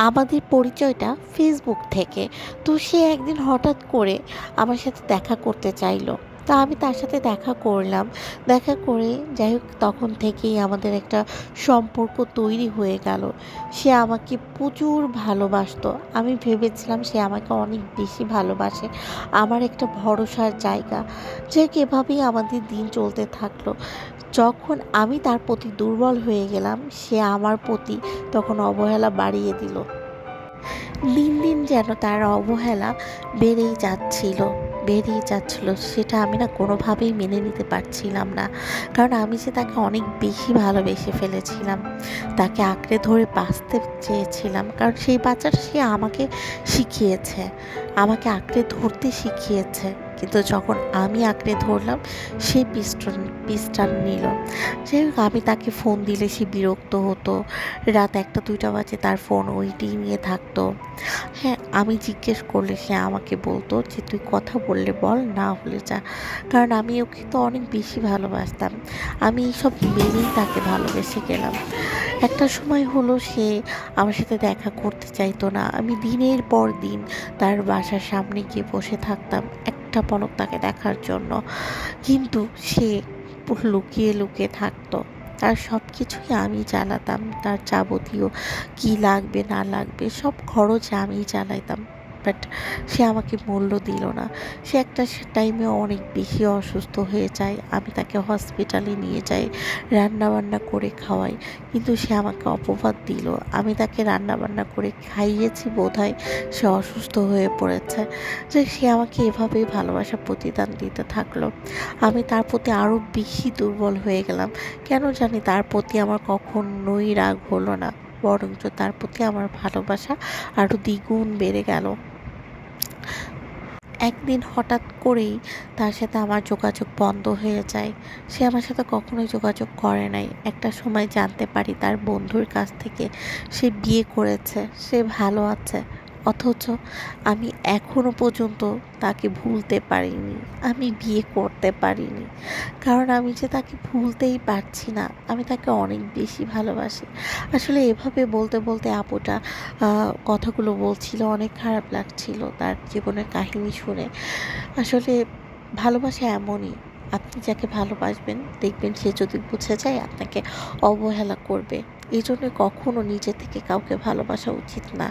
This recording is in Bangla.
আমাদের পরিচয়টা ফেসবুক থেকে। তো সে একদিন হঠাৎ করে আমার সাথে দেখা করতে চাইলো। তা আমি তার সাথে দেখা করলাম। দেখা করে যাই হোক তখন থেকেই আমাদের একটা সম্পর্ক তৈরি হয়ে গেল। সে আমাকে প্রচুর ভালোবাসতো। আমি ভেবেছিলাম সে আমাকে অনেক বেশি ভালোবাসে। আমার একটা ভরসার জায়গা। যে এভাবেই আমাদের দিন চলতে থাকল। যখন আমি তার প্রতি দুর্বল হয়ে গেলাম, সে আমার প্রতি তখন অবহেলা বাড়িয়ে দিল। দিন দিন যেন তার অবহেলা বেড়েই যাচ্ছিল বেড়েই যাচ্ছিল। সেটা আমি না কোনোভাবেই মেনে নিতে পারছিলাম না, কারণ আমি যে তাকে অনেক বেশি ভালোবেসে ফেলেছিলাম, তাকে আঁকড়ে ধরে বাঁচতে চেয়েছিলাম, কারণ সেই বাচ্চাটা সে আমাকে শিখিয়েছে, আমাকে আঁকড়ে ধরতে শিখিয়েছে। কিন্তু যখন আমি আঁকড়ে ধরলাম, সে পিস্টন পিস্টান নিল। হোক, আমি তাকে ফোন দিলে সে বিরক্ত হতো। রাত একটা, দুইটা বাজে, তার ফোন ওইটিই নিয়ে থাকতো। হ্যাঁ আমি জিজ্ঞেস করলে সে আমাকে বলতো যে, তুই কথা বললে বল, না হলে যা। কারণ আমি ওকে তো অনেক বেশি ভালোবাসতাম। আমি এইসব মেনেই তাকে ভালোবেসে গেলাম। একটা সময় হলো সে আমার সাথে দেখা করতে চাইতো না। আমি দিনের পর দিন তার বাসার সামনে গিয়ে বসে থাকতাম একটা পলক তাকে দেখার জন্য। কিন্তু সে লুকিয়ে লুকিয়ে থাকতো। তার সব কিছুই আমি চালাতাম, তার যাবতীয় কী লাগবে না লাগবে সব খরচ আমি চালাইতাম। বাট সে আমাকে মূল্য দিল না। সে একটা টাইমে অনেক বেশি অসুস্থ হয়ে যায়, আমি তাকে হসপিটালে নিয়ে যাই রান্না বান্না করে খাওয়াই, কিন্তু সে আমাকে অপবাদ দিল। আমি তাকে রান্না বান্না করে খাইয়েছি বোধহয়, সে অসুস্থ হয়ে পড়েছে। যে সে আমাকে এভাবেই ভালোবাসা প্রতিদান দিতে থাকল। আমি তার প্রতি আরও বেশি দুর্বল হয়ে গেলাম। কেন জানি তার প্রতি আমার কখনোই রাগ হলো না, বরঞ্চ তার প্রতি আমার ভালোবাসা আরও দ্বিগুণ বেড়ে গেল। একদিন হঠাৎ করেই তার সাথে আমার যোগাযোগ বন্ধ হয়ে যায়। সে আমার সাথে কখনোই যোগাযোগ করে নাই। একটা সময় জানতে পারি তার বন্ধুর কাছ থেকে সে বিয়ে করেছে, সে ভালো আছে। অথচ আমি এখনও পর্যন্ত তাকে ভুলতে পারিনি, আমি বিয়ে করতে পারিনি। কারণ আমি যে তাকে ভুলতেই পারছি না, আমি তাকে অনেক বেশি ভালোবাসি। আসলে এভাবে বলতে বলতে আপুটা কথাগুলো বলছিল, অনেক খারাপ লাগছিল তার জীবনের কাহিনী শুনে। আসলে ভালোবাসা এমনই, আপনি যাকে ভালোবাসবেন, দেখবেন সে যদি বুঝে যায়, আপনাকে অবহেলা করবে। এই জন্য কখনও নিজে থেকে কাউকে ভালোবাসা উচিত না।